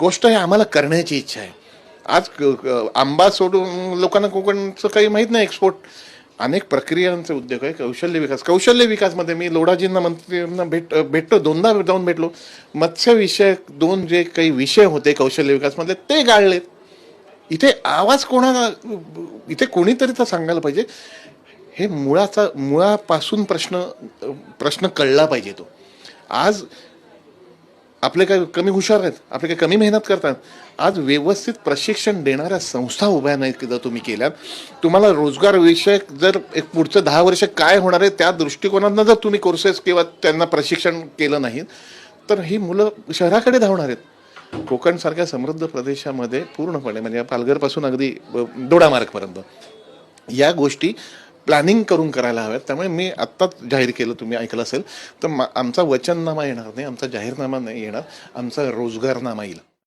गोष्ट हे आम्हाला करण्याची इच्छा आहे. आज क- क- आंबा सोडून लोकांना कोकणचं काही माहीत नाही एक्सपोर्ट अनेक प्रक्रियांचे उद्योग आहे कौशल्य विकास. कौशल्य विकासमध्ये मी लोढाजींना मंत्रींना भेट भेटतो दोनदा जाऊन भेटलो. मत्स्यविषयक दोन जे काही विषय होते कौशल्य विकासमधले ते गाळलेत. इथे आवाज कोणाला इथे कोणीतरी तर सांगायला पाहिजे. हे मुळाचा मुळापासून प्रश्न प्रश्न कळला पाहिजे तो. आज आपले काय कमी हुशार आहेत आपले काय कमी मेहनत करतात. आज व्यवस्थित प्रशिक्षण देणाऱ्या संस्था उभ्या नाहीत जर तुम्ही केल्यात. तुम्हाला रोजगार विषयक जर एक पुढचं दहा वर्ष काय होणार आहे त्या दृष्टिकोनातनं जर तुम्ही कोर्सेस किंवा त्यांना प्रशिक्षण केलं नाही तर ही मुलं शहराकडे धावणार आहेत. कोकणसारख्या समृद्ध प्रदेशामध्ये पूर्णपणे म्हणजे पालघरपासून अगदी दोडामार्गपर्यंत या गोष्टी प्लॅनिंग करून करायला हव्यात. त्यामुळे मी आत्ताच जाहीर केलं तुम्ही ऐकलं असेल. तर मा- आमचा वचननामा येणार नाही आमचा जाहीरनामा नाही येणार. आमचा रोजगारनामा येईल.